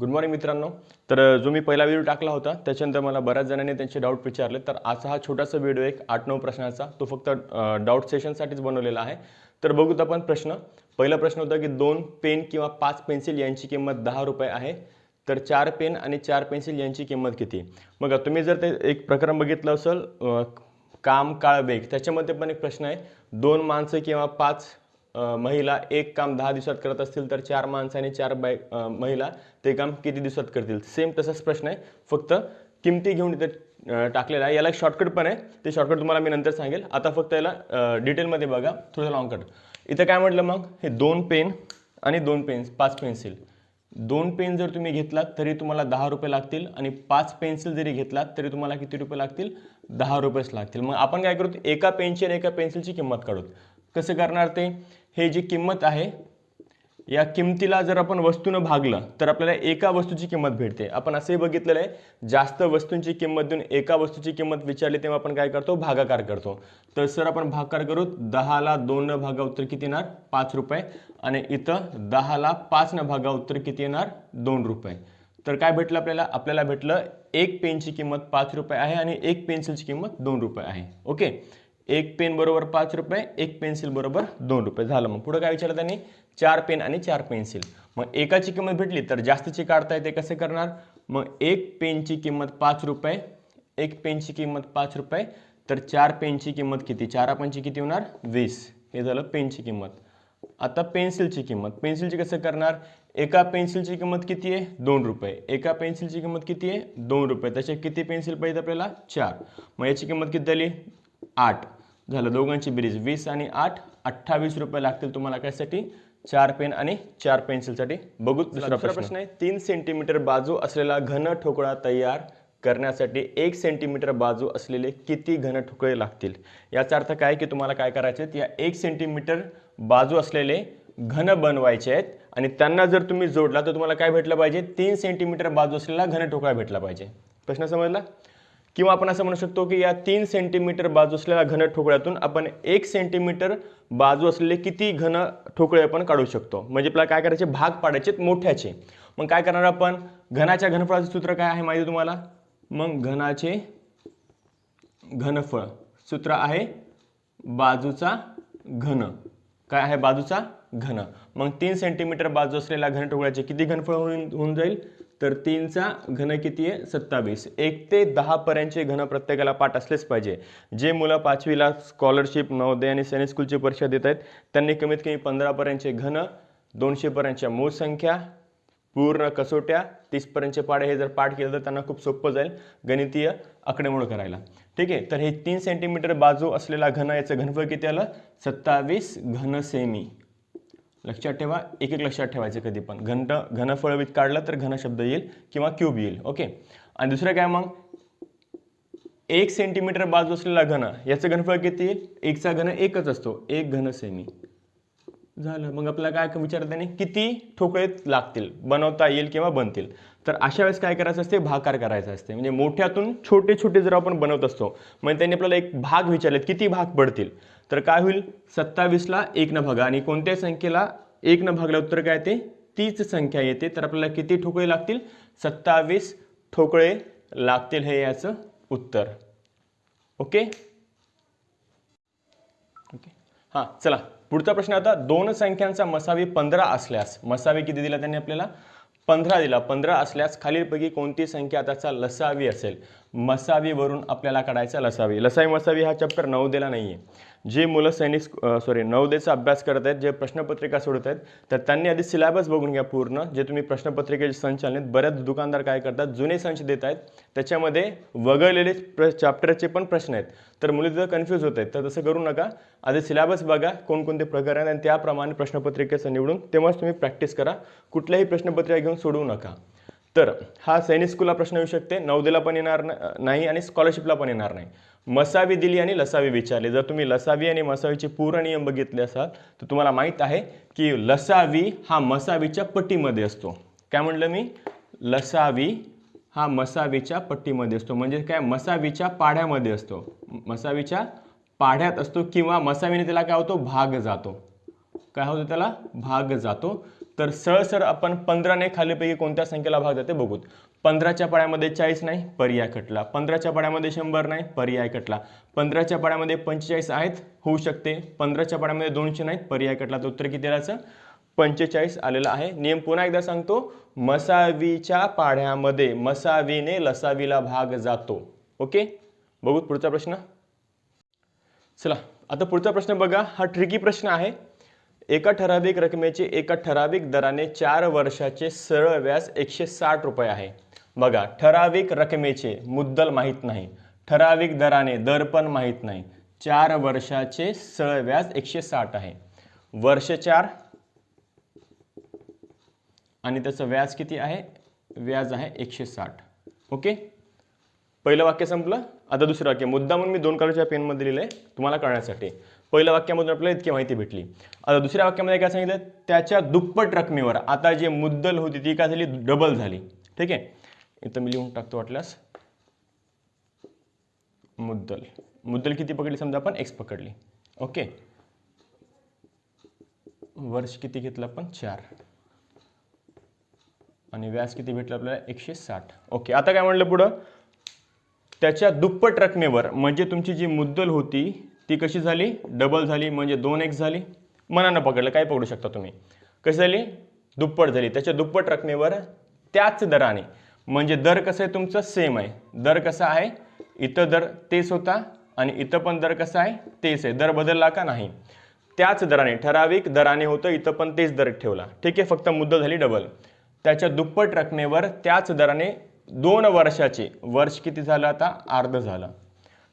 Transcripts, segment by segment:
Good morning मित्रांनो. तर जो मी पहिला व्हिडिओ टाकला होता त्याच्यानंतर मला बऱ्याच जणांनी त्यांचे डाऊट विचारले. तर आजचा हा छोटासा व्हिडिओ एक आठ नऊ प्रश्नाचा तो फक्त डाऊट सेशनसाठीच बनवलेला आहे. तर बघूत आपण प्रश्न. पहिला प्रश्न होता की दोन पेन किंवा पाच पेन्सिल यांची किंमत दहा रुपये आहे. तर चार पेन आणि चार पेन्सिल यांची किंमत किती? बघा तुम्ही जर ते एक प्रकरण बघितलं असेल काम काळ वेग त्याच्यामध्ये पण एक प्रश्न आहे. दोन माणसं किंवा पाच महिला एक काम दहा दिवसात करत असतील तर चार माणसं आणि चार बाय महिला ते काम किती दिवसात करतील? सेम तसाच प्रश्न आहे. फक्त किमती घेऊन इथे टाकलेला आहे. याला एक शॉर्टकट पण आहे. ते शॉर्टकट तुम्हाला मी नंतर सांगेल. आता फक्त याला डिटेलमध्ये बघा. थोडं लॉंग कट इथं काय म्हटलं मग? हे दोन पेन आणि दोन पेन्स पाच पेन्सिल दोन पेन जर तुम्ही घेतलात तरी तुम्हाला दहा रुपये लागतील आणि पाच पेन्सिल जरी घेतलात तरी तुम्हाला किती रुपये लागतील? दहा रुपयेच लागतील. मग आपण काय करू? एका पेनची आणि एका पेन्सिलची किंमत काढू कसं करणार ते? हे जी किंमत आहे या किमतीला जर आपण वस्तूनं भागलं तर आपल्याला एका वस्तूची किंमत भेटते. आपण असंही बघितलेलं आहे जास्त वस्तूंची किंमत देऊन एका वस्तूची किंमत विचारली तेव्हा आपण काय करतो? भागाकार करतो. तर सर आपण भागाकार करू दहाला दोन भागा उत्तर किती येणार? पाच रुपये. आणि इथं दहाला पाच न भागा उत्तर किती येणार? दोन रुपये. तर काय भेटलं आपल्याला? आपल्याला भेटलं एक पेनची किंमत पाच रुपये आहे आणि एक पेन्सिलची किंमत दोन रुपये आहे. ओके? एक पेन बरोबर पाच रुपये एक पेन्सिल बरोबर दोन रुपये. झालं मग. पुढं काय विचारलं त्यांनी? चार पेन आणि चार पेन्सिल. मग एकाची किंमत भेटली तर जास्तीची काढता येते कसे करणार? मग एक पेनची किंमत पाच रुपये एक पेनची किंमत पाच रुपये तर चार पेनची किंमत किती? चार पंची किती होणार? वीस. हे झालं पेनची किंमत. आता पेन्सिलची किंमत. पेन्सिलची कसं करणार? एका पेन्सिलची किंमत किती आहे? दोन रुपये. एका पेन्सिलची किंमत किती आहे? दोन रुपये. तसे किती पेन्सिल पाहिजे आपल्याला? चार. मग याची किंमत किती झाली? आठ. झालं. दोघांची बेरीज वीस आणि आठ. अठ्ठावीस रुपये लागतील तुम्हाला कशासाठी? चार पेन आणि चार पेन्सिलसाठी. बघू दुसरा प्रश्न. आहे. तीन सेंटीमीटर बाजू असलेला घन ठोकळा तयार करण्यासाठी एक सेंटीमीटर बाजू असलेले किती घन ठोकळे लागतील? याचा अर्थ काय की तुम्हाला काय करायचे आहेत? या एक सेंटीमीटर बाजू असलेले घन बनवायचे आहेत आणि त्यांना जर तुम्ही जोडला तर तुम्हाला काय भेटलं पाहिजे? तीन सेंटीमीटर बाजू असलेला घन ठोकळा भेटला पाहिजे. प्रश्न समजला? किंवा आपण असं म्हणू शकतो की या तीन सेंटीमीटर बाजू असलेल्या घन ठोकळ्यातून आपण एक सेंटीमीटर बाजू असलेले किती घन ठोकळे आपण काढू शकतो? म्हणजे आपल्याला काय करायचे? भाग पाडायचे मोठ्याचे. मग काय करणार आपण? घनाच्या घनफळाचं सूत्र काय आहे माहिती तुम्हाला? मग घनाचे घनफळ. सूत्र आहे बाजूचा घन. काय आहे? बाजूचा घन. मग तीन सेंटीमीटर बाजू असलेल्या घन ठोकळ्याचे किती घनफळ होऊन होऊन जाईल? तर तीनचा घन किती आहे? सत्तावीस. एक ते दहापर्यंतचे घन प्रत्येकाला पाठ असलेच पाहिजे. जे मुलं पाचवीला स्कॉलरशिप नवोदय आणि सैनिक स्कूलची परीक्षा देत आहेत त्यांनी कमीत कमी पंधरापर्यंतचे घन दोनशेपर्यंतच्या मूळ संख्या पूर्ण कसोट्या तीसपर्यंतचे पाडे हे जर पाठ केलं तर त्यांना खूप सोपं जाईल गणितीय आकडेमोड करायला. ठीक आहे? तर हे तीन सेंटीमीटर बाजू असलेला घन याचं घनफळ किती आलं? सत्तावीस घन सेमी लक्षात ठेवा एक एक लक्षात ठेवायचं कधी पण. घंट घनफळवीत काढलं तर घन शब्द येईल किंवा क्यूब येईल ओके? आणि दुसरं काय मग? एक सेंटीमीटर बाजू असलेला घन याचं घनफळ किती येईल? एकचा घन एकच असतो. एक घन सेमी झालं. मग आपल्याला काय विचारत त्यांनी किती ठोकळे लागतील? बनवता येईल किंवा बनतील? तर अशा वेळेस काय करायचं असते? भाकार करायचं असते. म्हणजे मोठ्यातून छोटे छोटे जर आपण बनवत असतो म्हणजे त्यांनी आपल्याला एक भाग विचारलेत किती भाग पडतील? तर काय होईल? सत्तावीसला एक न भागा. आणि कोणत्या संख्येला एक न भागला उत्तर काय येते? तीच संख्या येते. तर आपल्याला किती ठोकळे लागतील? सत्तावीस ठोकळे लागतील हे याचं उत्तर. ओके? ओके. हां चला. पुढचा प्रश्न आता. दोन संख्यांचा मसावी पंधरा असल्यास मसावी किती दिला त्यांनी आपल्याला? पंधरा दिला. पंधरा असल्यास खालीलपैकी कोणती संख्या त्याचा लसावी असेल? मसावीवरून आपल्याला काढायचा लसावी. लसावी मसावी हा चॅप्टर नवदेला नाही आहे जे मुलं सैनिक सॉरी नवदेचा अभ्यास करत आहेत जे प्रश्नपत्रिका सोडत आहेत तर त्यांनी आधी सिलेबस बघून घ्या पूर्ण जे तुम्ही प्रश्नपत्रिकेचे संच आणलेत बऱ्याच दुकानदार काय करतात जुने संच देत आहेत. त्याच्यामध्ये वगळलेले प्र चॅप्टरचे पण प्रश्न आहेत. तर मुली तिथं कन्फ्यूज होत आहेत. तर तसं करू नका. आधी सिलेबस बघा कोणकोणते प्रकार आहेत आणि त्याप्रमाणे प्रश्नपत्रिकेचं निवडून तेव्हाच तुम्ही प्रॅक्टिस करा. कुठल्याही प्रश्नपत्रिका घेऊन सोडवू नका. तर हा सैनिक स्कूलला प्रश्न येऊ शकते. नवदेला पण येणार नाही आणि स्कॉलरशिपला पण येणार नाही. मसावी दिली आणि लसावी विचारली. जर तुम्ही लसावी आणि मसावीचे पूर्ण नियम बघितले असाल तर तुम्हाला माहीत आहे की लसावी हा मसावीच्या पट्टीमध्ये असतो. काय म्हणलं मी? लसावी हा मसावीच्या पट्टीमध्ये असतो. म्हणजे काय? मसावीच्या पाढ्यामध्ये असतो. मसावीच्या पाढ्यात असतो किंवा मसावीने त्याला काय होतो? भाग जातो. काय होतं त्याला? भाग जातो. तर सरळ सरळ आपण पंधराने खालीपैकी कोणत्या संख्येला भाग जाते? बघूत. पंधराच्या पाड्यामध्ये चाळीस नाही पर्याय कटला पंधराच्या पाड्यामध्ये शंभर नाही पर्याय कटला पंधराच्या पाड्यामध्ये पंचेचाळीस आहेत होऊ शकते. पंधराच्या पाड्यामध्ये दोनशे नाहीत पर्याय कटला तर उत्तर किती आल्याचं पंचेचाळीस आलेलं आहे. नियम पुन्हा एकदा सांगतो. मसावीच्या पाढ्यामध्ये मसावीने लसावीला भाग जातो. ओके? बघू पुढचा प्रश्न. चला आता पुढचा प्रश्न बघा. हा ट्रिकी प्रश्न आहे. एका ठराविक रकमेचे एका ठराविक दराने चार वर्षाचे सरळ व्याज एकशे साठ रुपये आहे. बघा ठराविक रकमेचे मुद्दल माहीत नाही. ठराविक दराने दर पण माहीत नाही. चार वर्षाचे सळ व्याज एकशे साठ आहे. वर्ष चार आणि त्याचं व्याज किती आहे? व्याज आहे एकशे साठ. ओके? पहिलं वाक्य संपलं? आता दुसरं वाक्य. मुद्दा म्हणून मी दोन कलरच्या पेनमध्ये लिहिलं आहे तुम्हाला कळण्यासाठी. पहिल्या वाक्यामधून आपल्याला इतकी माहिती भेटली. आता दुसऱ्या वाक्यामध्ये काय सांगितलं? त्याच्या दुप्पट रकमेवर. आता जे मुद्दल होती ती काय झाली? डबल झाली. ठीक आहे? इथं मी लिहून टाकतो वाटल्यास. मुद्दल. मुद्दल किती पकडली समजा आपण? एक्स पकडली. ओके वर्ष किती घेतलं आपण? चार. आणि व्याज किती भेटलं आपल्याला? एकशे साठ. ओके आता काय म्हणलं पुढं? त्याच्या दुप्पट रकमेवर म्हणजे तुमची जी मुद्दल होती ती कशी झाली? डबल झाली म्हणजे दोन एक्स झाली. मनानं पकडलं काय पकडू शकता तुम्ही. कशी झाली? दुप्पट झाली. त्याच्या दुप्पट रकमेवर त्याच दराने म्हणजे दर कसं आहे तुमचं? सेम आहे. दर कसा आहे? इथं दर तेच होता आणि इथं पण दर कसा आहे? तेच आहे. दर बदलला का नाही? त्याच दराने ठराविक दराने होतं इथं पण तेच दर ठेवला. ठीक आहे? फक्त मुद्दल झाली डबल त्याच्या दुप्पट रकमेवर त्याच दराने दोन वर्षाचे वर्ष किती झालं आता? अर्ध झालं.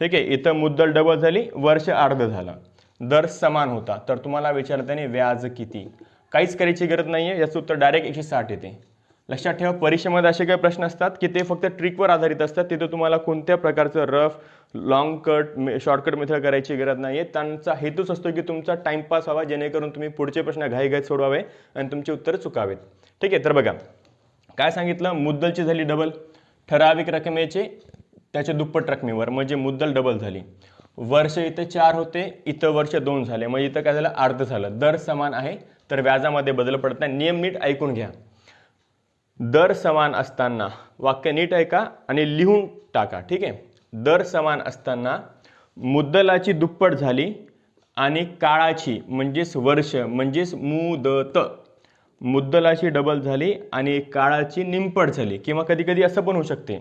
ठीक आहे? इथं मुद्दल डबल झाली वर्ष अर्ध झालं. दर समान होता. तर तुम्हाला विचारताना त्याने व्याज किती? काहीच करायची गरज नाही आहे याचं उत्तर डायरेक्ट एकशे साठ येते. लक्षात ठेवा परीक्षेमध्ये असे काही प्रश्न असतात की ते फक्त ट्रिकवर आधारित असतात. तिथे तुम्हाला कोणत्या प्रकारचं rough long cut shortcut method करायची गरज नाही आहे त्यांचा हेतूच असतो की तुमचा टाइमपास व्हावा जेणेकरून तुम्ही पुढचे प्रश्न घाईघाईत सोडवावे आणि तुमचे उत्तरं चुकावेत. ठीक आहे तर बघा. काय सांगितलं? मुद्दलची झाली डबल ठराविक रकमेचे त्याच्या दुप्पट रकमेवर. म्हणजे मुद्दल डबल झाली. वर्ष इथं चार होते इथं वर्ष दोन झाले. म्हणजे इथं काय झालं? अर्ध झालं. दर समान आहे तर व्याजामध्ये बदल पडत नाही. नियम नीट ऐकून घ्या. दर समान असताना वाक्य नीट ऐका आणि लिहून टाका ठीक आहे? दर समान असताना मुद्दलाची दुप्पट झाली आणि काळाची म्हणजेच वर्ष म्हणजेच मुदत मुद्दलाची डबल झाली आणि काळाची निमपट झाली. किंवा कधीकधी असं पण होऊ शकते.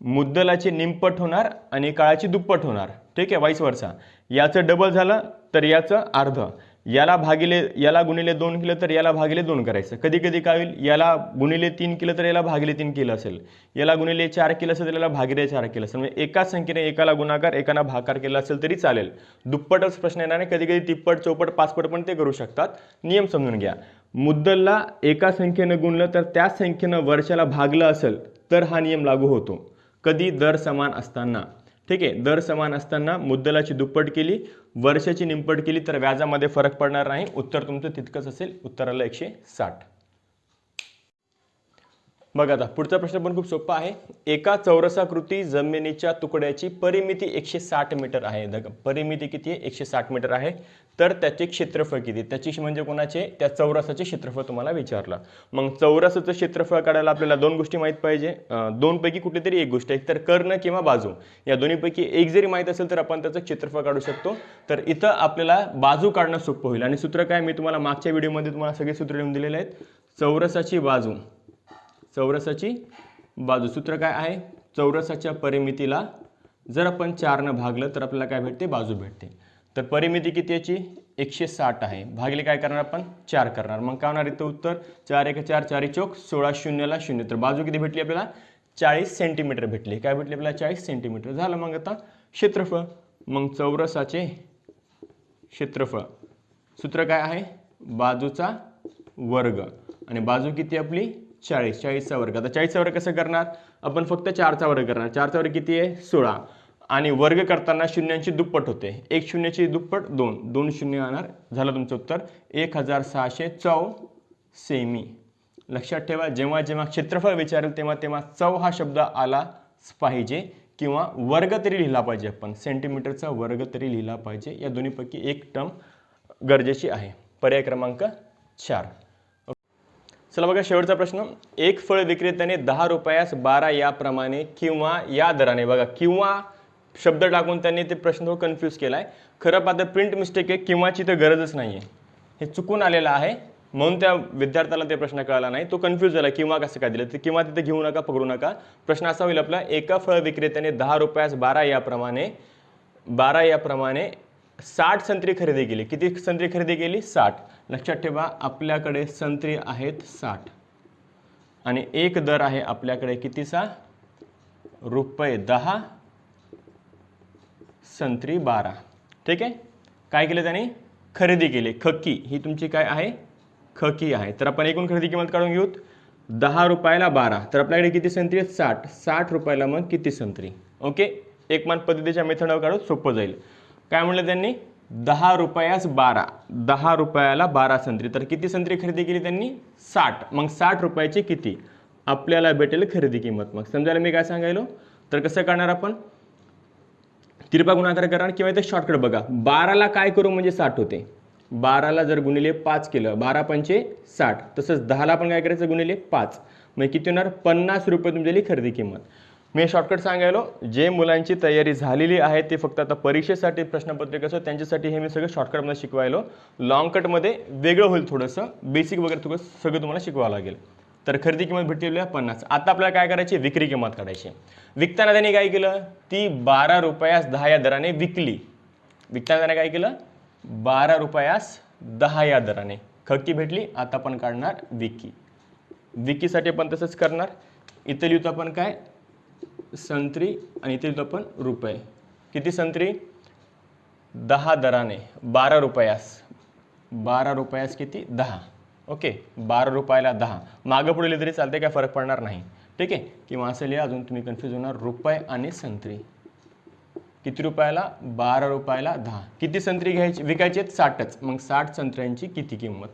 मुद्दलाची निमपट होणार आणि काळाची दुप्पट होणार ठीक आहे? वाईस वर्षा याचं डबल झालं तर याचं अर्ध. याला भागिले याला गुणिले दोन केलं तर याला भागिले दोन करायचं. कधी कधी काय होईल? याला गुणिले तीन केलं तर याला भागिले तीन केलं असेल. याला गुणिले चार केलं असेल तर याला भागिले चार केलं असेल. म्हणजे एकाच संख्येने एकाला गुणाकार एकाना भाकार केला असेल तरी चालेल. दुप्पटच प्रश्न येणार नाही कधी कधी तिप्पट चौपट पाचपट पण ते करू शकतात. नियम समजून घ्या. मुद्दलला एका संख्येनं गुणलं तर त्याच संख्येनं वर्षाला भागलं असेल तर हा नियम लागू होतो. कधी दर समान असताना. ठीक आहे दर समान असताना मुद्दलाची दुप्पट केली वर्षाची निंपट केली तर व्याजामध्ये फरक पडणार नाही. उत्तर तुमचं तितकंच असेल उत्तराला एकशे साठ. बघा आता पुढचा प्रश्न पण खूप सोपा आहे. एका चौरसाकृती जमिनीच्या तुकड्याची परिमिती एकशे साठ मीटर आहे. परिमिती किती आहे? एकशे साठ मीटर आहे. तर त्याचे क्षेत्रफळ किती? त्याची म्हणजे कोणाचे? त्या चौरसाचे क्षेत्रफळ तुम्हाला विचारलं. मग चौरसाचं क्षेत्रफळ काढायला आपल्याला दोन गोष्टी माहीत पाहिजे. दोनपैकी कुठेतरी एक गोष्ट एक तर कर्ण किंवा बाजू. या दोन्हीपैकी एक जरी माहीत असेल तर आपण त्याचं क्षेत्रफळ काढू शकतो. तर इथं आपल्याला बाजू काढणं सोपं होईल. आणि सूत्र काय मी तुम्हाला मागच्या व्हिडिओमध्ये तुम्हाला सगळे सूत्र लिहून दिलेले आहेत. चौरसाची बाजू. चौरसाची बाजू. सूत्र काय आहे? चौरसाच्या परिमितीला जर आपण चारनं भागलं तर आपल्याला काय भेटते? बाजू भेटते. तर परिमिती किती याची? एकशे साठ आहे. भागले काय करणार आपण? चार करणार. मग काय होणार इथं उत्तर? चार एक चार चारी चौक सोळा शून्यला शून्य. तर बाजू किती भेटली आपल्याला? चाळीस सेंटीमीटर भेटली. काय भेटली आपल्याला? चाळीस सेंटीमीटर. झालं मग आता क्षेत्रफळ. मग चौरसाचे क्षेत्रफळ. सूत्र काय आहे? बाजूचा वर्ग. आणि बाजू किती आपली? चाळीस चाळीसचा वर्ग. आता चाळीसचा वर्ग कसं करणार? आपण फक्त चारचा वर्ग करणार. चारचा वर्ग किती आहे? सोळा. आणि वर्ग करताना शून्यांची दुप्पट होते. एक शून्याची दुप्पट दोन. दोन शून्य येणार झालं तुमचं उत्तर. एक हजार सहाशे चौ सेमी. लक्षात ठेवा जेव्हा जेव्हा क्षेत्रफळ विचारेल तेव्हा तेव्हा चौ हा शब्द आलाच पाहिजे किंवा वर्ग तरी लिहिला पाहिजे आपण. सेंटीमीटरचा वर्ग तरी लिहिला पाहिजे. या दोन्हीपैकी एक टर्म गरजेची आहे. पर्याय क्रमांक चार. चला बघा शेवटचा प्रश्न. एक फळ विक्रेत्याने दहा रुपयास बारा याप्रमाणे किंवा या दराने बघा किंवा शब्द टाकून त्यांनी ते प्रश्न थोडं कन्फ्यूज केला आहे खरं पाहता प्रिंट मिस्टेक आहे किंवाची तर गरजच नाही आहे हे चुकून आलेलं आहे म्हणून त्या विद्यार्थ्याला ते प्रश्न कळाला नाही. तो कन्फ्यूज झाला किंवा कसं काय दिलं? ते किंवा तिथे घेऊ नका पकडू नका. प्रश्न असा होईल आपला एका फळ विक्रेत्याने दहा रुपयास बारा याप्रमाणे बारा याप्रमाणे साठ संत्री खरेदी केली. किती संत्री खरेदी केली? साठ. लक्षात ठेवा आपल्याकडे संत्री आहेत साठ. आणि एक दर आहे आपल्याकडे कितीचा? रुपये दहा संत्री बारा. ठीक आहे? काय केलं त्याने? खरेदी केली. खक्की ही तुमची काय आहे? खकी आहे. तर आपण एकूण खरेदी किंमत काढून घेऊत. दहा रुपयाला बारा. तर आपल्याकडे किती संत्री आहेत? साठ. साठ रुपयाला मग किती संत्री? ओके? एकमान पद्धतीच्या मेथडवर काढू सोपं जाईल. काय म्हणलं त्यांनी? दहा रुपयास बारा. दहा रुपयाला बारा संत्री. तर किती संत्री खरेदी केली त्यांनी? साठ. मग साठ रुपयाची किती? आपल्याला भेटेल खरेदी किंमत. मग समजायला मी काय सांगायलो? तर कसं करणार आपण? तिरपा गुणाकार करा किंवा इथे शॉर्टकट बघा. बाराला काय करू म्हणजे साठ होते. बाराला जर गुणिले पाच केलं बारा पंचे साठ. तसंच दहाला पण काय करायचं? गुणिले पाच. म्हणजे किती होणार? पन्नास रुपये तुमची खरेदी किंमत. मी शॉर्टकट सांगायलो. जे मुलांची तयारी झालेली आहे ते फक्त आता परीक्षेसाठी प्रश्नपत्रिका असो त्यांच्यासाठी हे मी सगळं शॉर्टकटमध्ये शिकवायलो. लॉंग कटमध्ये वेगळं होईल थोडंसं. बेसिक वगैरे थोडं सगळं तुम्हाला शिकवावं लागेल. तर खरेदी किंमत भेटलेली पन्नास. आता आपल्याला काय करायची? विक्री किंमत काढायची. विकताना त्याने काय केलं? ती बारा रुपयास दहा या दराने विकली. विकताना त्याने काय केलं? बारा रुपयास दहा या दराने. खक्की भेटली आता आपण काढणार विकी. विकीसाठी आपण तसंच करणार. इथं लिहितो आपण काय? संत्री आणि इथे लिहितो आपण रुपये. किती संत्री? दहा दराने. बारा रुपयास. बारा रुपयास किती? दहा. ओके. बारा रुपयाला दहा. मागं पुढे लिहिलं तरी चालते काय फरक पडणार नाही. ठीक आहे? किंवा असं लिहा अजून तुम्ही कन्फ्यूज होणार. रुपये आणि संत्री. किती रुपयाला? बारा रुपयाला दहा. किती संत्री घ्यायची? विकायची आहेत साठच. मग साठ संत्र्यांची किती किंमत?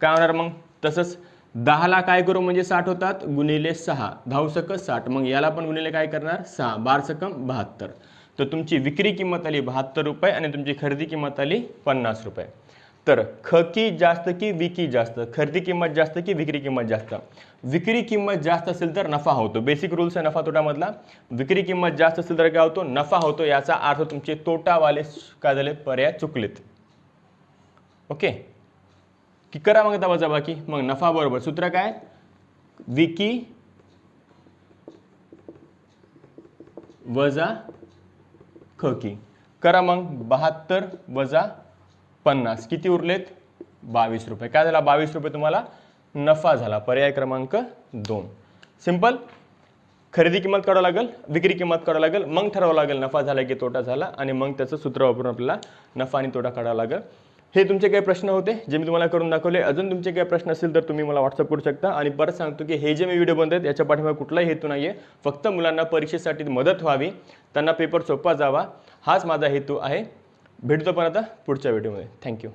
काय होणार मग? तसंच दहाला काय करू म्हणजे साठ होतात? गुणिले सहा. धावसक साठ. मग याला पण गुणिले काय करणार? सहा. बारसकम बहात्तर. तर तुमची विक्री किंमत आली बहात्तर रुपये आणि तुमची खरेदी किंमत आली पन्नास रुपये. तर खकी जास्त की विकी जास्त? खरेदी किंमत जास्त की विक्री किंमत जास्त? विक्री किंमत जास्त असेल तर नफा होतो. बेसिक रूल्स आहे नफा तोटामधला. विक्री किंमत जास्त असेल तर काय होतो? नफा होतो. याचा अर्थ तुमचे तोटावाले काय झाले? पर्याय चुकलेत. ओके? की करा मग आता बाकी मग नफा बरोबर. सूत्र काय? विकी वजा खकी. करा मग बहात्तर वजा पन्नास. किती उरलेत? बावीस रुपये. काय झाला? बावीस रुपये तुम्हाला नफा झाला. पर्याय क्रमांक दोन. सिंपल खरेदी किंमत काढावं लागेल विक्री किंमत काढावं लागेल मग ठरावं लागेल नफा झाला की तोटा झाला आणि मग त्याचं सूत्र वापरून आपल्याला नफा आणि तोटा काढावा लागेल. हे तुमचे काही प्रश्न होते जे मी तुम्हाला करून दाखवले. अजून तुमचे काही प्रश्न असतील तर तुम्ही मला व्हॉट्सअप करू शकता. आणि परत सांगतो की हे जे मी व्हिडिओ बनत आहेत याच्या पाठीमागे कुठलाही हेतू नाही आहे फक्त मुलांना परीक्षेसाठी मदत व्हावी त्यांना पेपर सोपा जावा. हाच माझा हेतू आहे. भेटतो पण आता पुढच्या व्हिडिओमध्ये थँक्यू